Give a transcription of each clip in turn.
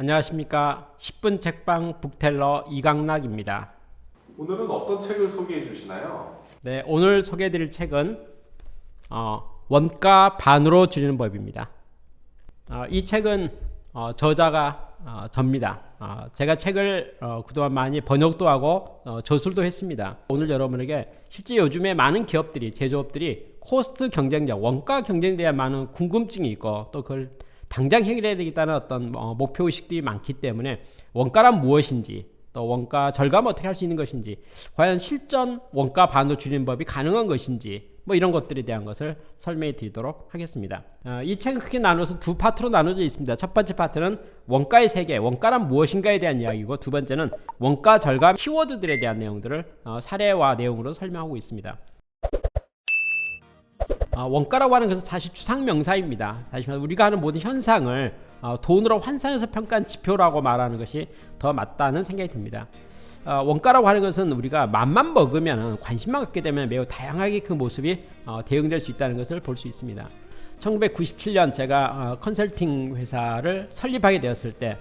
안녕하십니까 10분 책방 북텔러 이강락입니다. 오늘은 어떤 책을 소개해 주시나요? 네, 오늘 소개해 드릴 책은 어, 원가 반으로 줄이는 법입니다. 어, 이 책은 어, 저자가 어, 접니다. 어, 제가 책을 어, 그동안 많이 번역도 하고 어, 저술도 했습니다. 오늘 여러분에게 실제 요즘에 많은 기업들이 제조업들이 코스트 경쟁력, 원가 경쟁에 대한 많은 궁금증이 있고 또 그걸 당장 해결해야 되겠다는 어떤 어, 목표 의식들이 많기 때문에 원가란 무엇인지 또 원가 절감 어떻게 할 수 있는 것인지 과연 실전 원가 반도 줄이는 법이 가능한 것인지 뭐 이런 것들에 대한 것을 설명해 드리도록 하겠습니다. 어, 이 책은 크게 나눠서 두 파트로 나눠져 있습니다. 첫 번째 파트는 원가의 세계, 원가란 무엇인가에 대한 이야기고 두 번째는 원가 절감 키워드들에 대한 내용들을 어, 사례와 내용으로 설명하고 있습니다. 어, 원가라고 하는 것은 사실 추상 명사입니다. 다시 말해 우리가 하는 모든 현상을 어, 돈으로 환산해서 평가한 지표라고 말하는 것이 더 맞다는 생각이 듭니다. 어, 원가라고 하는 것은 우리가 맘만 먹으면 관심만 갖게 되면 매우 다양하게 그 모습이 어, 대응될 수 있다는 것을 볼 수 있습니다. 1997년 제가 어, 컨설팅 회사를 설립하게 되었을 때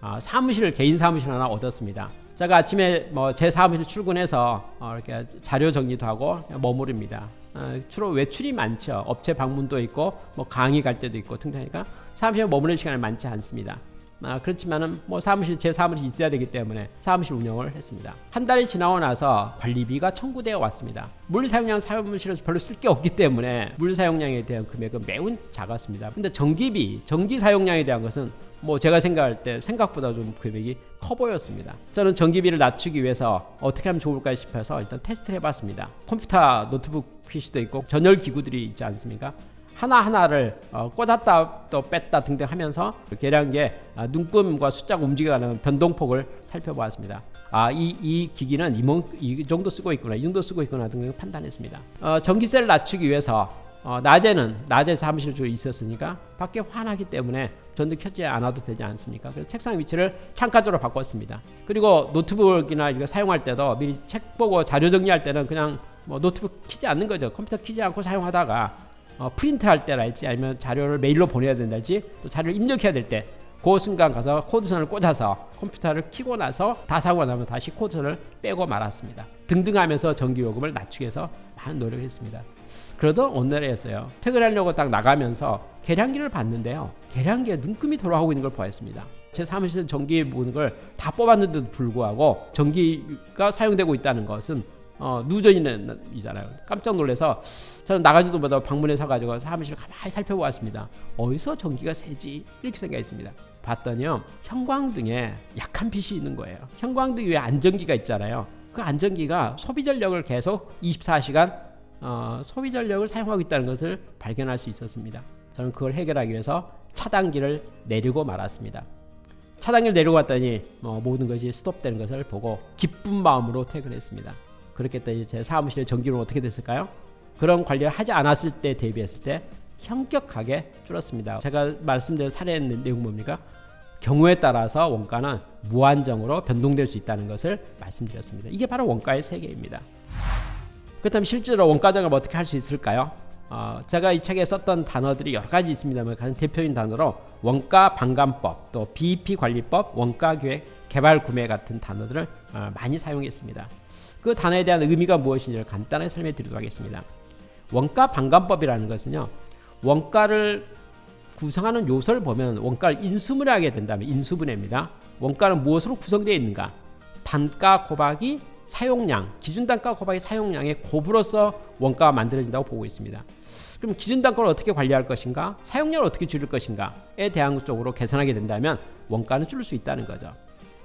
어, 사무실을 개인 사무실 하나 얻었습니다. 제가 아침에 뭐 제 사무실 출근해서 어, 이렇게 자료 정리도 하고 머무릅니다. 어, 주로 외출이 많죠. 업체 방문도 있고 뭐 강의 갈 때도 있고 등등하니까 사무실에 머무는 시간이 많지 않습니다. 아, 그렇지만은 뭐 사무실 제 사무실이 있어야 되기 때문에 사무실 운영을 했습니다. 한 달이 지나고 나서 관리비가 청구되어 왔습니다. 물 사용량 사무실에서 별로 쓸 게 없기 때문에 물 사용량에 대한 금액은 매우 작았습니다. 근데 전기비, 전기 사용량에 대한 것은 뭐 제가 생각할 때 생각보다 좀 금액이 커 보였습니다. 저는 전기비를 낮추기 위해서 어떻게 하면 좋을까 싶어서 일단 테스트를 해봤습니다. 컴퓨터, 노트북 PC도 있고 전열 기구들이 있지 않습니까? 하나하나를 어, 꽂았다 또 뺐다 등등 하면서 계량기에 아, 눈금과 숫자가 움직여가는 변동폭을 살펴보았습니다. 아, 이, 이 기기는 이, 몽- 이 정도 쓰고 있구나, 이 정도 쓰고 있구나 등등 판단했습니다. 어, 전기세를 낮추기 위해서 어, 낮에는 낮에 사무실 주로 있었으니까 밖에 환하기 때문에 전등 켜지 않아도 되지 않습니까? 그래서 책상 위치를 창가 쪽으로 바꿨습니다. 그리고 노트북이나 이거 사용할 때도 미리 책 보고 자료 정리할 때는 그냥 뭐 노트북 키지 않는 거죠. 컴퓨터 키지 않고 사용하다가 어, 프린트할 때랄지 아니면 자료를 메일로 보내야 된달지 또 자료를 입력해야 될 때 그 순간 가서 코드선을 꽂아서 컴퓨터를 켜고 나서 다 사고 나면 다시 코드선을 빼고 말았습니다. 등등 하면서 전기요금을 낮추기 위해서 많은 노력을 했습니다. 그러던 오늘이었어요. 퇴근하려고 딱 나가면서 계량기를 봤는데요. 계량기에 눈금이 돌아가고 있는 걸 보았습니다. 제 사무실 전기 보는 걸 다 뽑았는데도 불구하고 전기가 사용되고 있다는 것은 어, 누전이잖아요. 깜짝 놀라서 저는 나가지도 못하고 방문해 서가지고 사무실을 가만히 살펴보았습니다. 어디서 전기가 새지? 이렇게 생각했습니다. 봤더니요 형광등에 약한 빛이 있는 거예요. 형광등 위에 안전기가 있잖아요. 그 안전기가 소비 전력을 계속 24시간 어, 소비 전력을 사용하고 있다는 것을 발견할 수 있었습니다. 저는 그걸 해결하기 위해서 차단기를 내리고 말았습니다. 차단기를 내리고 왔더니 뭐 모든 것이 스톱되는 것을 보고 기쁜 마음으로 퇴근했습니다. 그렇게 했더니 제 사무실의 전기는 어떻게 됐을까요? 그런 관리를 하지 않았을 때 대비했을 때 현격하게 줄었습니다. 제가 말씀드린 사례 내용 뭡니까? 경우에 따라서 원가는 무한정으로 변동될 수 있다는 것을 말씀드렸습니다. 이게 바로 원가의 세계입니다. 그렇다면 실제로 원가 절감을 어떻게 할 수 있을까요? 어, 제가 이 책에 썼던 단어들이 여러 가지 있습니다만 가장 대표적인 단어로 원가 반감법, 또 BEP 관리법, 원가 기획, 개발 구매 같은 단어들을 어, 많이 사용했습니다. 그 단어에 대한 의미가 무엇인지를 간단하게 설명해 드리도록 하겠습니다. 원가 반감법이라는 것은요. 원가를 구성하는 요소를 보면 원가를 인수분해 하게 된다면 인수분해입니다. 원가는 무엇으로 구성되어 있는가? 단가 곱하기 사용량, 기준 단가 곱하기 사용량의 곱으로서 원가가 만들어진다고 보고 있습니다. 그럼 기준 단가를 어떻게 관리할 것인가? 사용량을 어떻게 줄일 것인가에 대한 쪽으로 계산하게 된다면 원가는 줄일 수 있다는 거죠.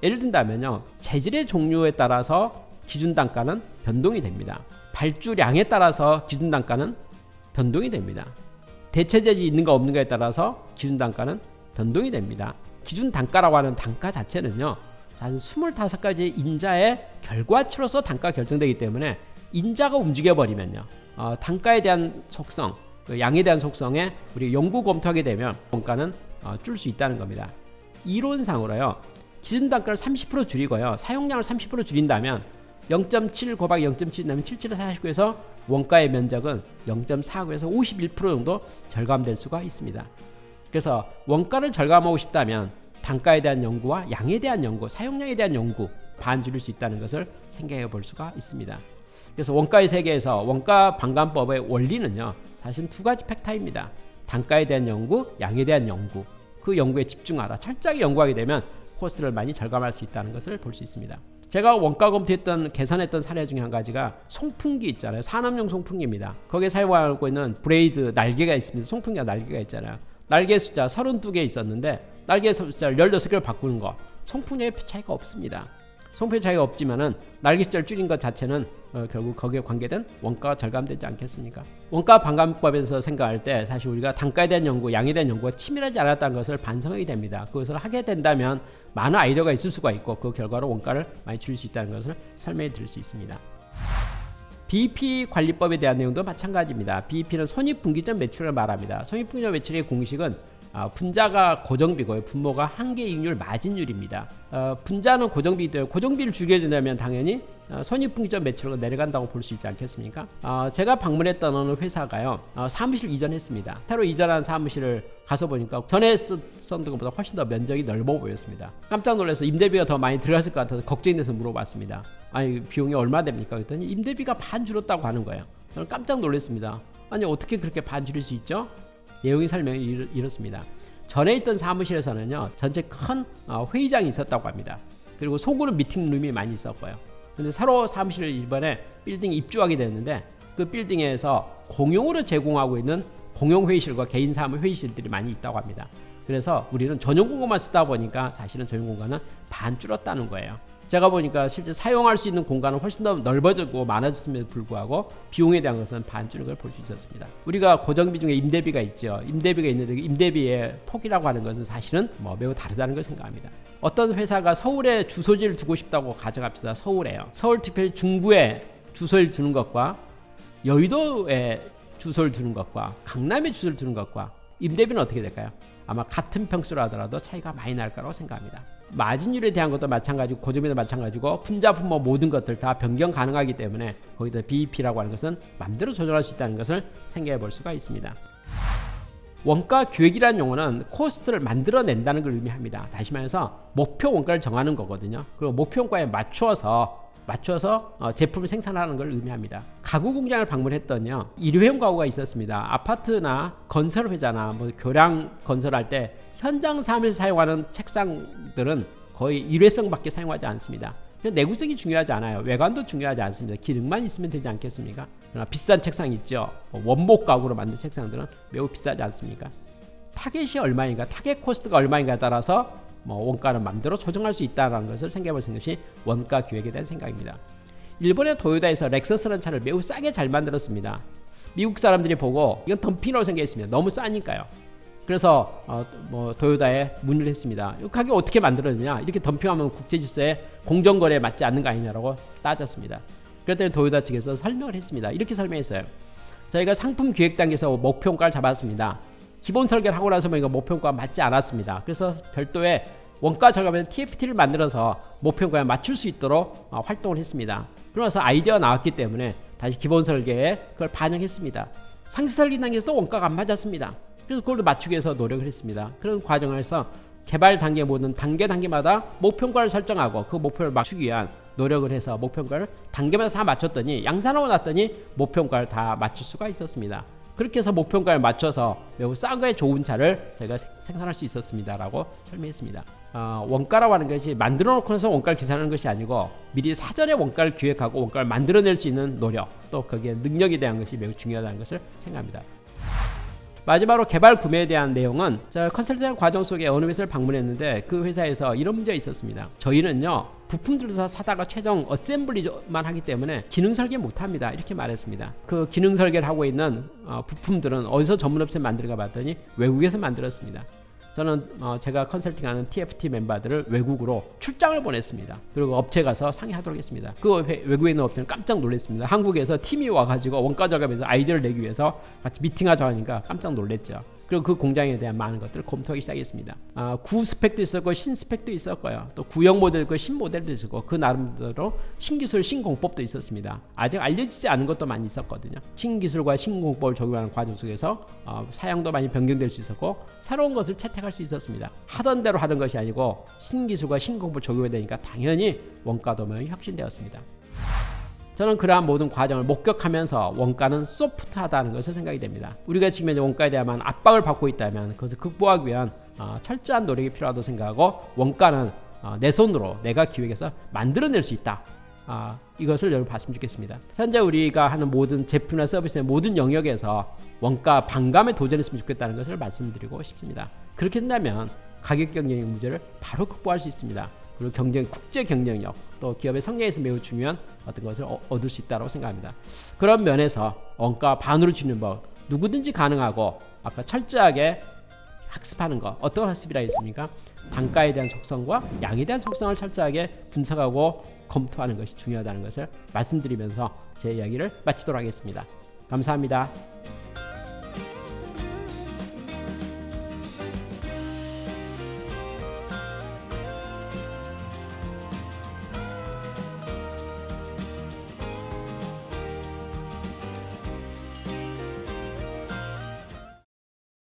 예를 든다면요. 재질의 종류에 따라서 기준 단가는 변동이 됩니다. 발주량에 따라서 기준 단가는 변동이 됩니다. 대체 재질이 있는가 없는가에 따라서 기준 단가는 변동이 됩니다. 기준 단가라고 하는 단가 자체는요. 사실 25가지 인자의 결과치로서 단가 결정되기 때문에 인자가 움직여 버리면요. 어, 단가에 대한 속성, 그 양에 대한 속성에 우리 연구 검토하게 되면 원가는 어, 줄 수 있다는 겁니다. 이론상으로요. 기준 단가를 30% 줄이고요. 사용량을 30% 줄인다면 0.7 곱하기 0.7 나면 77을 49에서 원가의 면적은 0.49에서 51% 정도 절감될 수가 있습니다. 그래서 원가를 절감하고 싶다면 단가에 대한 연구와 양에 대한 연구, 사용량에 대한 연구 반 줄일 수 있다는 것을 생각해 볼 수가 있습니다. 그래서 원가의 세계에서 원가 반감법의 원리는요. 사실 두 가지 팩터입니다. 단가에 대한 연구, 양에 대한 연구. 그 연구에 집중하라. 철저하게 연구하게 되면 코스트를 많이 절감할 수 있다는 것을 볼 수 있습니다. 제가 원가 검토했던 계산했던 사례 중에 한 가지가 송풍기 있잖아요. 산업용 송풍기입니다. 거기에 사용하고 있는 브레이드 날개가 있습니다. 송풍기가 날개가 있잖아요. 날개 숫자 32개 있었는데 날개 숫자를 16개를 바꾸는 거 송풍기에 차이가 없습니다. 송풍기 차이가 없지만은 날개 숫자를 줄인 것 자체는 어, 결국 거기에 관계된 원가가 절감되지 않겠습니까? 원가 반감법에서 생각할 때 사실 우리가 단가에 대한 연구, 양에 대한 연구가 치밀하지 않았다는 것을 반성하게 됩니다. 그것을 하게 된다면 많은 아이디어가 있을 수가 있고 그 결과로 원가를 많이 줄일 수 있다는 것을 설명해 드릴 수 있습니다. BEP 관리법에 대한 내용도 마찬가지입니다. BEP는 손익분기점 매출을 말합니다. 손익분기점 매출의 공식은 아, 분자가 고정비고요. 분모가 한계 이익률 마진율입니다. 어, 분자는 고정비인데요. 고정비를 줄여준다면 당연히 어, 손익분기점 매출은 내려간다고 볼 수 있지 않겠습니까? 어, 제가 방문했던 어느 회사가요. 어, 사무실 이전했습니다. 새로 이전한 사무실을 가서 보니까 전에 쓰- 썼던 것보다 훨씬 더 면적이 넓어 보였습니다. 깜짝 놀라서 임대비가 더 많이 들어갔을 것 같아서 걱정이 돼서 물어봤습니다. 아니 비용이 얼마 됩니까? 그랬더니 임대비가 반 줄었다고 하는 거예요. 저는 깜짝 놀랐습니다. 아니 어떻게 그렇게 반 줄일 수 있죠? 내용이 설명이 이렇- 이렇습니다. 전에 있던 사무실에서는요 전체 큰 어, 회의장이 있었다고 합니다. 그리고 속으로 미팅룸이 많이 있었고요. 근데 새로 사무실을 이번에 빌딩 입주하게 됐는데 그 빌딩에서 공용으로 제공하고 있는 공용 회의실과 개인 사무 회의실들이 많이 있다고 합니다. 그래서 우리는 전용 공간만 쓰다 보니까 사실은 전용 공간은 반 줄었다는 거예요. 제가 보니까 실제 사용할 수 있는 공간은 훨씬 더 넓어지고 많아졌음에도 불구하고 비용에 대한 것은 반 줄은 걸볼 수 있었습니다. 우리가 고정비 중에 임대비가 있죠. 임대비가 있는데 그 임대비의 폭이라고 하는 것은 사실은 뭐 매우 다르다는 걸 생각합니다. 어떤 회사가 서울에 주소지를 두고 싶다고 가정합시다. 서울에요. 서울 특별히 중부에 주소를 두는 것과 여의도에 주소를 두는 것과 강남에 주소를 두는 것과 임대비는 어떻게 될까요? 아마 같은 평수로 하더라도 차이가 많이 날 거라고 생각합니다. 마진율에 대한 것도 마찬가지고 고점에도 마찬가지고 분자 분모 모든 것들 다 변경 가능하기 때문에 거기다 BEP라고 하는 것은 마음대로 조정할 수 있다는 것을 생각해 볼 수가 있습니다. 원가 기획이라는 용어는 코스트를 만들어낸다는 걸 의미합니다. 다시 말해서 목표 원가를 정하는 거거든요. 그리고 목표 원가에 맞춰서 맞춰서 어, 제품을 생산하는 걸 의미합니다. 가구 공장을 방문했더니요 일회용 가구가 있었습니다. 아파트나 건설 회사나 뭐 교량 건설할 때 현장 사무에서 사용하는 책상들은 거의 일회성밖에 사용하지 않습니다. 내구성이 중요하지 않아요. 외관도 중요하지 않습니다. 기능만 있으면 되지 않겠습니까? 그러나 비싼 책상 있죠. 뭐 원목 가구로 만든 책상들은 매우 비싸지 않습니까? 타겟이 얼마인가, 타겟 코스트가 얼마인가에 따라서 뭐 원가는 마음대로 조정할 수 있다는 것을 생각해 볼 것이 원가 기획에 대한 생각입니다. 일본의 도요다에서 렉서스라는 차를 매우 싸게 잘 만들었습니다. 미국 사람들이 보고 이건 덤핑이라고 생각했습니다. 너무 싸니까요. 그래서 어, 뭐 도요다에 문의를 했습니다. 이 가격 어떻게 만들었느냐? 이렇게 덤핑하면 국제 질서에 공정 거래에 맞지 않는 거 아니냐라고 따졌습니다. 그랬더니 도요다 측에서 설명을 했습니다. 이렇게 설명했어요. 저희가 상품 기획 단계에서 목표가를 잡았습니다. 기본 설계를 하고 나서 보니까 목표가 맞지 않았습니다. 그래서 별도의 원가 절감에서 TFT를 만들어서 목표가에 맞출 수 있도록 어, 활동을 했습니다. 그러면서 아이디어가 나왔기 때문에 다시 기본 설계에 그걸 반영했습니다. 상시 설계 단계에서 또 원가가 안 맞았습니다. 그래서 그걸 맞추기 위해서 노력을 했습니다. 그런 과정에서 개발 단계 모든 단계 단계마다 목표가를 설정하고 그 목표를 맞추기 위한 노력을 해서 목표가를 단계마다 다 맞췄더니 양산하고 났더니 목표가를 다 맞출 수가 있었습니다. 그렇게 해서 목표가에 맞춰서 매우 싸게 좋은 차를 저희가 생- 생산할 수 있었습니다라고 설명했습니다. 어, 원가라고 하는 것이 만들어 놓고 나서 원가를 계산하는 것이 아니고 미리 사전에 원가를 기획하고 원가를 만들어낼 수 있는 노력 또 거기에 능력에 대한 것이 매우 중요하다는 것을 생각합니다. 마지막으로 개발 구매에 대한 내용은 저 컨설팅 과정 속에 어느 회사를 방문했는데 그 회사에서 이런 문제가 있었습니다. 저희는요 부품들을 다 사다가 최종 어셈블리만 하기 때문에 기능 설계 못합니다. 이렇게 말했습니다. 그 기능 설계를 하고 있는 어, 부품들은 어디서 전문업체 만들어가 봤더니 외국에서 만들었습니다. 저는 어, 제가 컨설팅하는 TFT 멤버들을 외국으로 출장을 보냈습니다. 그리고 업체 가서 상의하도록 했습니다. 그 회- 외국에 있는 업체는 깜짝 놀랐습니다. 한국에서 팀이 와가지고 원가 절감에서 아이디어를 내기 위해서 같이 미팅하자 하니까 깜짝 놀랐죠. 그리고 그 공장에 대한 많은 것들을 검토하기 시작했습니다. 아, 구 스펙도 있었고 신 스펙도 있었고요. 또 구형 모델도 있고 신 모델도 있었고 그 나름대로 신기술 신공법도 있었습니다. 아직 알려지지 않은 것도 많이 있었거든요. 신기술과 신공법을 적용하는 과정 속에서 어, 사양도 많이 변경될 수 있었고 새로운 것을 채택할 수 있었습니다. 하던 대로 하는 것이 아니고 신기술과 신공법 적용이 되니까 당연히 원가 도면이 혁신되었습니다. 저는 그러한 모든 과정을 목격하면서 원가는 소프트하다는 것을 생각이 됩니다. 우리가 지금 현재 원가에 대한 압박을 받고 있다면 그것을 극복하기 위한 어, 철저한 노력이 필요하다고 생각하고 원가는 어, 내 손으로 내가 기획해서 만들어낼 수 있다. 아, 이것을 여러분 봤으면 좋겠습니다. 현재 우리가 하는 모든 제품이나 서비스의 모든 영역에서 원가 반감에 도전했으면 좋겠다는 것을 말씀드리고 싶습니다. 그렇게 된다면 가격 경쟁의 문제를 바로 극복할 수 있습니다. 그리고 경쟁 국제 경쟁력 또 기업의 성장에서 매우 중요한 어떤 것을 어- 얻을 수 있다고 생각합니다. 그런 면에서 원가 반으로 주는 법 누구든지 가능하고 아까 철저하게 학습하는 것 어떤 학습이라 했습니까? 단가에 대한 속성과 양에 대한 속성을 철저하게 분석하고 검토하는 것이 중요하다는 것을 말씀드리면서 제 이야기를 마치도록 하겠습니다. 감사합니다.